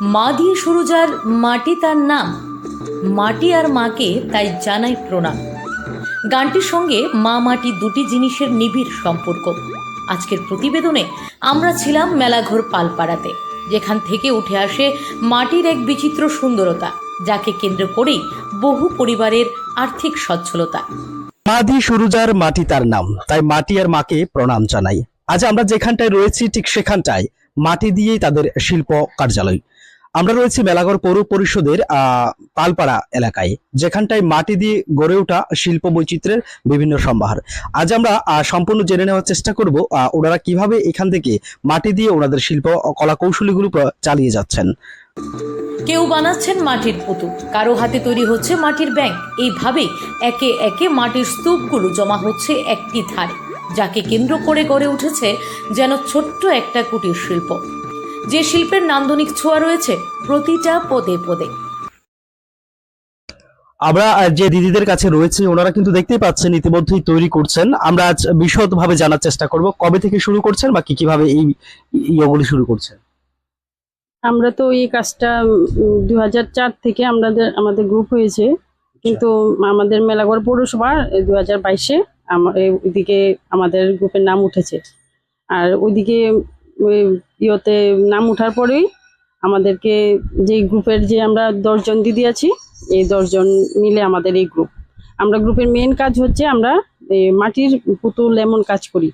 মা দিয়ে শুরু যার মাটি তার নাম। মাটি আর মাকে তাই জানাই প্রণাম। গানটির সঙ্গে মা মাটি দুটি জিনিসের নিবিড় সম্পর্ক। আজকের প্রতিবেদনে আমরা ছিলাম মেলাঘর পালপাড়াতে, যেখান থেকে উঠে আসে মাটির এক বিচিত্র সুন্দরতা, যাকে কেন্দ্র করেই বহু পরিবারের আর্থিক সচ্ছলতা। মাদি সুরুজার মাটি তার নাম, তাই মাটি আর মাকে প্রণাম জানাই। আজ আমরা যেখানটায় রয়েছি ঠিক সেখানটায় মাটি দিয়েই তাদের শিল্প কার্যালয়। আমরা রয়েছি মেলাগড় পৌর পরিষদের, আহ পালপাড়া এলাকায়, যেখানটায় মাটি দিয়ে গড়ে ওঠা শিল্প বৈচিত্র্যের বিভিন্ন সম্ভার। আজ আমরা সম্পূর্ণ জেনে নেওয়ার চেষ্টা করব ওনারা কীভাবে এখান থেকে মাটি দিয়ে ওনাদের শিল্প কলা কৌশলীগুলো চালিয়ে যাচ্ছেন। কেউ বানাচ্ছেন মাটির পুতুল কারও হাতে তৈরি হচ্ছে মাটির ব্যাংক এইভাবে একে একে মাটির স্তূপগুলো জমা হচ্ছে একটি ধারে, যাকে কেন্দ্র করে গড়ে উঠেছে যেন ছোট্ট একটা কুটির শিল্প। যে শিল্পের নান্দনিক ছোঁয়া রয়েছে প্রতিটা পদে পদে। আমরা যে দিদিদের কাছে রয়েছে ওনারা কিন্তু দেখতেই পাচ্ছেন ইতিমধ্যেই তৈরি করছেন। আমরা আজ বিশদভাবে জানার চেষ্টা করব কবে থেকে শুরু করছেন বা কি কীভাবে এই ইয়েগুলি শুরু করছেন? আমরা তো এই কাজটা দু চার থেকে আমাদের আমাদের গ্রুপ হয়েছে কিন্তু আমাদের মেলাগড় পৌরসভা দু হাজার বাইশে ওইদিকে আমাদের গ্রুপের নাম উঠেছে। আর ওইদিকে ওই ইয়েতে নাম ওঠার পরেই আমাদেরকে যে গ্রুপের যে আমরা দশজন দিদি আছি, এই দশজন মিলে আমাদের এই গ্রুপ। আমরা গ্রুপের মেন কাজ হচ্ছে আমরা মাটির পুতুল এমন কাজ করি।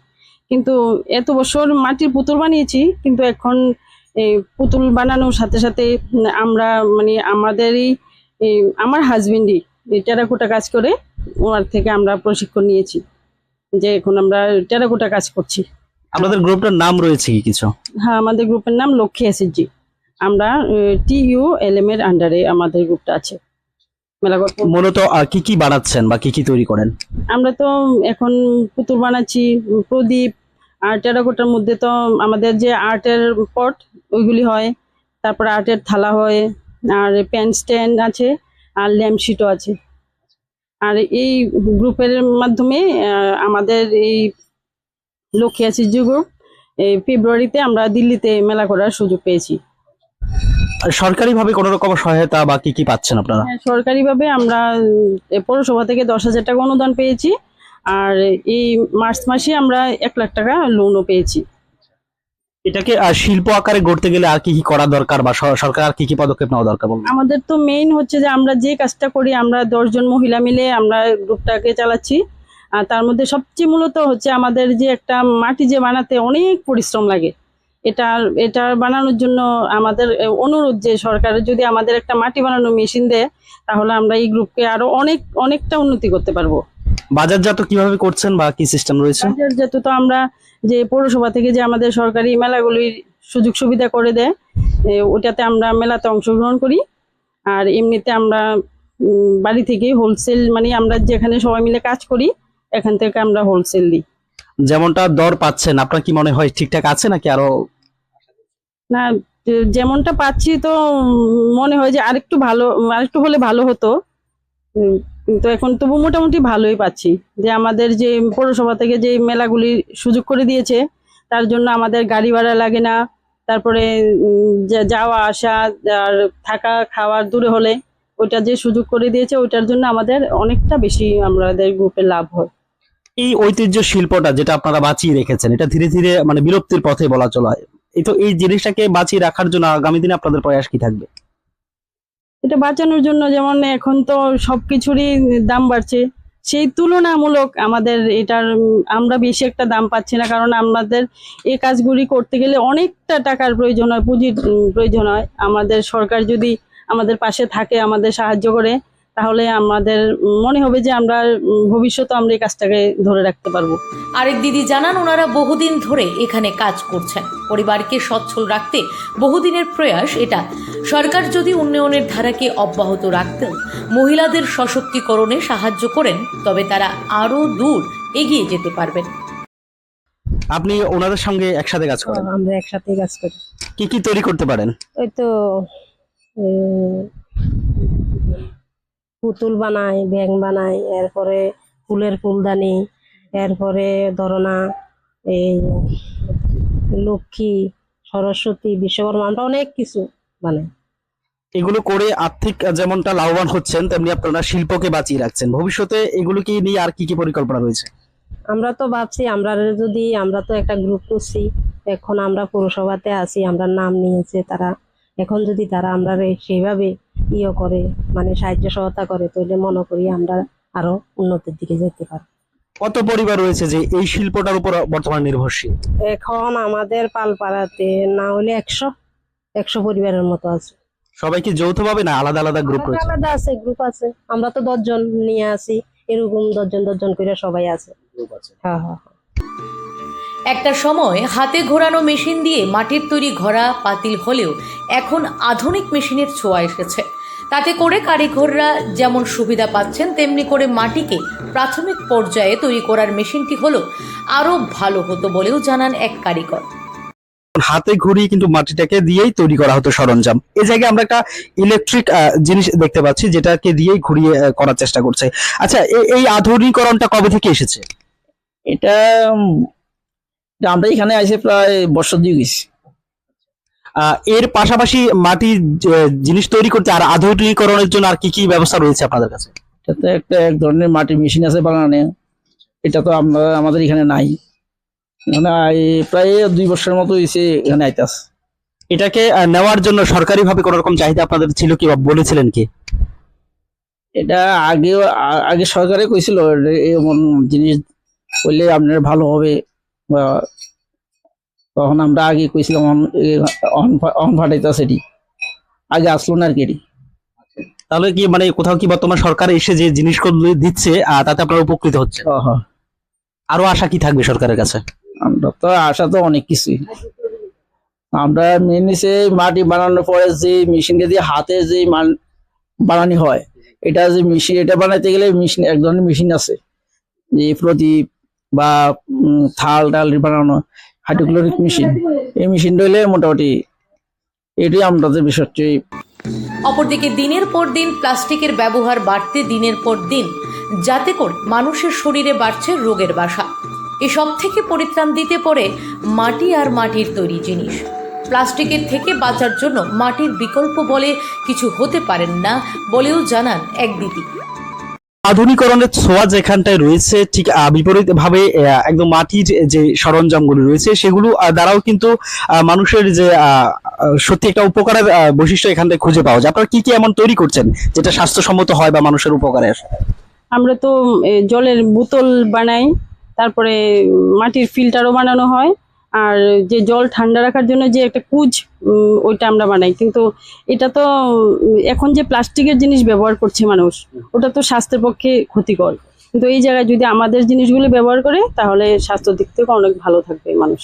কিন্তু এত বছর মাটির পুতুল বানিয়েছি, কিন্তু এখন পুতুল বানানোর সাথে সাথে আমরা মানে আমাদেরই আমার হাজবেন্ডই টেরাকোটা কাজ করে, ওনার থেকে আমরা প্রশিক্ষণ নিয়েছি যে এখন আমরা টেরাকোটা কাজ করছি। আপনাদের গ্রুপটার নাম রয়েছে কি কিছু? হ্যাঁ আমাদের গ্রুপের নাম লক্ষ্মী এসএসজি। আমরা টি ইউ এল এম এর আন্ডারে আমাদের গ্রুপটা আছে। মূলত কি কি বানাচ্ছেন বা কি কি তৈরি করেন? আমরা তো এখন পুতুল বানাচ্ছি প্রদীপ আর টেরাকোটার মধ্যে তো আমাদের যে আর্টের পট ওইগুলি হয়। তারপর আর্টের থালা হয় আর প্যান স্ট্যান্ড আছে আর ল্যাম্প শিটও আছে। আর এই গ্রুপের মাধ্যমে আমাদের এই লক্ষ্মী গ্রুপ এই ফেব্রুয়ারিতে আমরা দিল্লিতে মেলা করার সুযোগ পেয়েছি। সরকারিভাবে কোনো রকম সহায়তা বা কি কি পাচ্ছেন আপনারা? হ্যাঁ, সরকারিভাবে আমরা পৌরসভা থেকে দশ হাজার টাকা অনুদান পেয়েছি। আর এই মার্চ মাসে আমরা এক লাখ টাকা লোনও পেয়েছি। এটাকে শিল্প আকারে গড়তে গেলে আর কি কি করা দরকার বা সরকার আর কি কি পদক্ষেপ নেওয়া দরকার বলুন? আমাদের তো মেইন হচ্ছে যে আমরা যে কাজটা করি আমরা দশজন মহিলা মিলে আমরা গ্রুপটাকে চালাচ্ছি। তার মধ্যে সবচেয়ে মূলত হচ্ছে আমাদের যে একটা মাটি যে বানাতে অনেক পরিশ্রম লাগে। এটা এটা বানানোর জন্য আমাদের অনুরোধ যে সরকারের যদি আমাদের একটা মাটি বানানোর মেশিন দেয় তাহলে আমরা এই গ্রুপকে আরও অনেক অনেকটা উন্নতি করতে পারব। বাজারজাত কীভাবে করছেন বা কি সিস্টেম রয়েছে? যেহেতু তো আমরা যে পৌরসভা থেকে যে আমাদের সরকারি মেলাগুলির সুযোগ সুবিধা করে দেয় ওটাতে আমরা মেলাতে অংশগ্রহণ করি। আর এমনিতে আমরা বাড়ি থেকে হোলসেল মানে আমরা যেখানে সবাই মিলে কাজ করি এখান থেকে আমরা হোলসেল দিই। যেমনটা দর পাচ্ছেন আপনার কি মনে হয় ঠিকঠাক আছে নাকি আরও? না যেমনটা পাচ্ছি তো মনে হয় যে আরেকটু ভালো আরেকটু হলে ভালো হতো। কিন্তু এখন তবু মোটামুটি ভালোই পাচ্ছি। যে আমাদের যে পৌরসভা থেকে যে মেলাগুলি সুযোগ করে দিয়েছে তার জন্য আমাদের গাড়ি ভাড়া লাগে না। তারপরে যাওয়া আসা আর থাকা খাওয়ার দূরে হলে ওইটা যে সুযোগ করে দিয়েছে ওইটার জন্য আমাদের অনেকটা বেশি আমাদের গ্রুপে লাভ হয়। এই ঐতিহ্য শিল্পটা যেটা আপনারা বাঁচিয়ে রেখেছেন, এটা ধীরে ধীরে মানে বিলুপ্তির পথে বলা চলা। হয় এই তো এই জিনিসটাকে বাঁচিয়ে রাখার জন্য আগামী দিনে আপনাদের প্রয়াস কি থাকবে? এটা বাঁচানোর জন্য যেমন এখন তো সবকিছুরই দাম বাড়ছে, সেই তুলনামূলক আমাদের এটার, আমরা বেশি একটা দাম পাচ্ছি না, কারণ আমাদের এই কাজগুলি করতে গেলে অনেকটা টাকার প্রয়োজন হয়, পুঁজির প্রয়োজন হয়। আমাদের সরকার যদি আমাদের পাশে থাকে, আমাদের সাহায্য করে তাহলে আমাদের মনে হবে যে আমরা ভবিষ্যতে আমরা এই কাজটাকে ধরে রাখতে পারব। আরেক দিদি জানান ওনারা বহুদিন ধরে এখানে কাজ করছেন। পরিবারকে সচ্ছল রাখতে বহুদিনের প্রয়াস এটা। সরকার যদি উন্নয়নের ধারাকে অব্যাহত রাখতেন মহিলাদের সশক্তিকরণে সাহায্য করেন তবে তারা আরও দূর এগিয়ে যেতে পারবেন। আপনি ওনাদের সঙ্গে একসাথে কাজ করেন? আমরা একসাথে কাজ করি। কি কি তৈরি করতে পারেন? ওই তো উম, পুতুল বানাই ব্যাং বানাই এরপরে ফুলের ফুলদানি এরপরে ধরনা এই লক্ষ্মী সরস্বতী বিশ্বকর্মা আমরা অনেক কিছু বানাই। এগুলো করে আর্থিক যেমনটা লাভবান হচ্ছেন তেমনি আপনারা শিল্পকে বাঁচিয়ে রাখছেন। ভবিষ্যতে এগুলোকে নিয়ে আর কি কি পরিকল্পনা রয়েছে? আমরা তো ভাবছি আমরা যদি আমরা তো একটা গ্রুপ করছি এখন আমরা পৌরসভাতে আছি আমরা নাম নিয়েছে তারা। এখন যদি তারা আমরা সেইভাবে ইয়ে করে মানে সাহায্য সহায়তা করে তাহলে মনে করি আমরা আরও উন্নতির দিকে যেতে পারি কত পরিবার রয়েছে যে এই শিল্পটার উপর বর্তমান নির্ভরশীল? এখন আমাদের পালপাড়াতে না হলে একশো একশো পরিবারের মতো আছে। সবাইকে যৌথভাবে না আলাদা আলাদা গ্রুপ আলাদা রয়েছে? আলাদা আছে গ্রুপ আছে। আমরা তো দশজন নিয়ে আসি এরকম দশজন দশজন করে সবাই আছে। হ্যাঁ হ্যাঁ হ্যাঁ। একটা সময় হাতে ঘোরানো মেশিন দিয়ে মাটির তৈরি ঘোড়া পাতিল হলেও এখন আধুনিক মেশিনের ছোঁয়া এসেছে। তাতে করে কারিগররা যেমন সুবিধা পাচ্ছেন তেমনি করে মাটিকে প্রাথমিক পর্যায়ে তৈরি করার মেশিনটি হলো আরও ভালো হতো বলেও জানান এক কারিগর। হাতে ঘুরিয়ে কিন্তু মাটিটাকে দিয়েই তৈরি করা হতো সরঞ্জাম। এই জায়গায় আমরা একটা ইলেকট্রিক জিনিস দেখতে পাচ্ছি যেটাকে দিয়েই ঘুরিয়ে করার চেষ্টা করছে। আচ্ছা এ- এই আধুনিকরণটা কবে থেকে এসেছে? এটা আমরা এখানে আসে প্রায় বছর দিয়ে গেছি। এর পাশাপাশি মাটির জিনিস তৈরি করতে আর আধুনিকরণের জন্য আর কি কি ব্যবস্থা রয়েছে আপনাদের কাছে? এটাতে একটা এক ধরনের মাটির মেশিন আছে বানানো এটা তো আমরা আমাদের এখানে নাই। এখানে প্রায় দুই বছরের মতো হয়েছে এখানে আইতাস এটাকে নেওয়ার জন্য সরকারিভাবে কোনো রকম চাহিদা আপনাদের ছিল কি বা বলেছিলেন কি? এটা আগে আগে সরকারে কইছিল এমন জিনিস করলে আপনার ভালো হবে। তখন আমরা আগে কইছিলাম অন- এটি। আগে আসলো না আর কি তাহলে কি মানে কোথাও কি বর্তমান সরকার এসে যে জিনিসগুলো দিচ্ছে তাতে আপনারা উপকৃত হচ্ছে। আরও আশা কি থাকবে সরকারের কাছে? আমরা তো আশা তো অনেক কিছুই। আমরা মেনে সে মাটি বানানোর পরে যে মেশিনকে দিয়ে হাতে যে মান বানানি হয় এটা যে মেশিন এটা বানাইতে গেলে মেশিন এক ধরনের মেশিন আছে। যে প্রদীপ বা উম, থাল টাল বানানো হাইড্রোক্লোরিক মেশিন এই মেশিন হলে মোটামুটি এটাই আমাদের বিষয় হচ্ছে অপরদিকে দিনের পর দিন প্লাস্টিকের ব্যবহার বাড়তে দিনের পর দিন যাতে করে মানুষের শরীরে বাড়ছে রোগের বাসা। এসব থেকে পরিত্রাণ দিতে পারে মাটি আর মাটির তৈরি জিনিস। প্লাস্টিকের থেকে বাঁচার জন্য মাটির বিকল্প বলে কিছু হতে পারেন না বলেও জানান এক দিদি। আধুনিকরণের ছোঁয়া যেখানটায় রয়েছে, ঠিক বিপরীত ভাবে একদম মাটির যে সরঞ্জামগুলো রয়েছে, সেগুলো দ্বারাও কিন্তু মানুষের যে সত্যি একটা উপকারের বৈশিষ্ট্য এখানটায় খুঁজে পাওয়া যায়। আপনারা কি কি এমন তৈরি করছেন যেটা স্বাস্থ্যসম্মত হয় বা মানুষের উপকারে আসে? আমরা তো জলের বোতল বানাই, তারপরে, মাটির ফিল্টারও বানানো হয়, আর যে জল ঠান্ডা রাখার জন্য যে একটা কুজ ওইটা আমরা বানাই। কিন্তু এটা তো এখন যে প্লাস্টিকের জিনিস ব্যবহার করছে মানুষ ওটা তো স্বাস্থ্যের পক্ষে ক্ষতিকর। কিন্তু এই জায়গায় যদি আমাদের জিনিসগুলো ব্যবহার করে তাহলে স্বাস্থ্য দিক থেকে অনেক ভালো থাকবে মানুষ।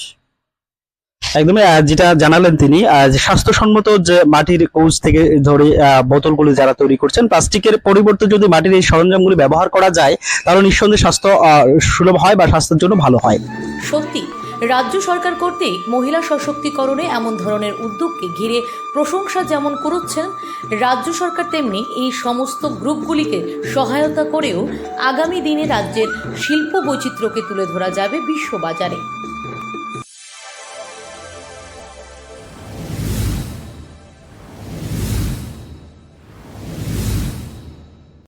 একদমই আহ, যেটা জানালেন তিনি আহ, স্বাস্থ্যসম্মত যে মাটির কৌচ থেকে ধরে আহ, বোতলগুলি যারা তৈরি করছেন প্লাস্টিকের পরিবর্তে যদি মাটির এই সরঞ্জামগুলি ব্যবহার করা যায় তাহলে নিঃসন্দেহে স্বাস্থ্য আহ, সুলভ হয় বা স্বাস্থ্যের জন্য ভালো হয়। সত্যি রাজ্য সরকার কর্তৃক মহিলা সশক্তিকরণে এমন ধরনের উদ্যোগকে ঘিরে প্রশংসা যেমন করছেন, রাজ্য সরকার তেমনি এই সমস্ত গ্রুপগুলিকে সহায়তা করেও আগামী দিনে রাজ্যের শিল্প বৈচিত্র্যকে তুলে ধরা যাবে বিশ্ববাজারে।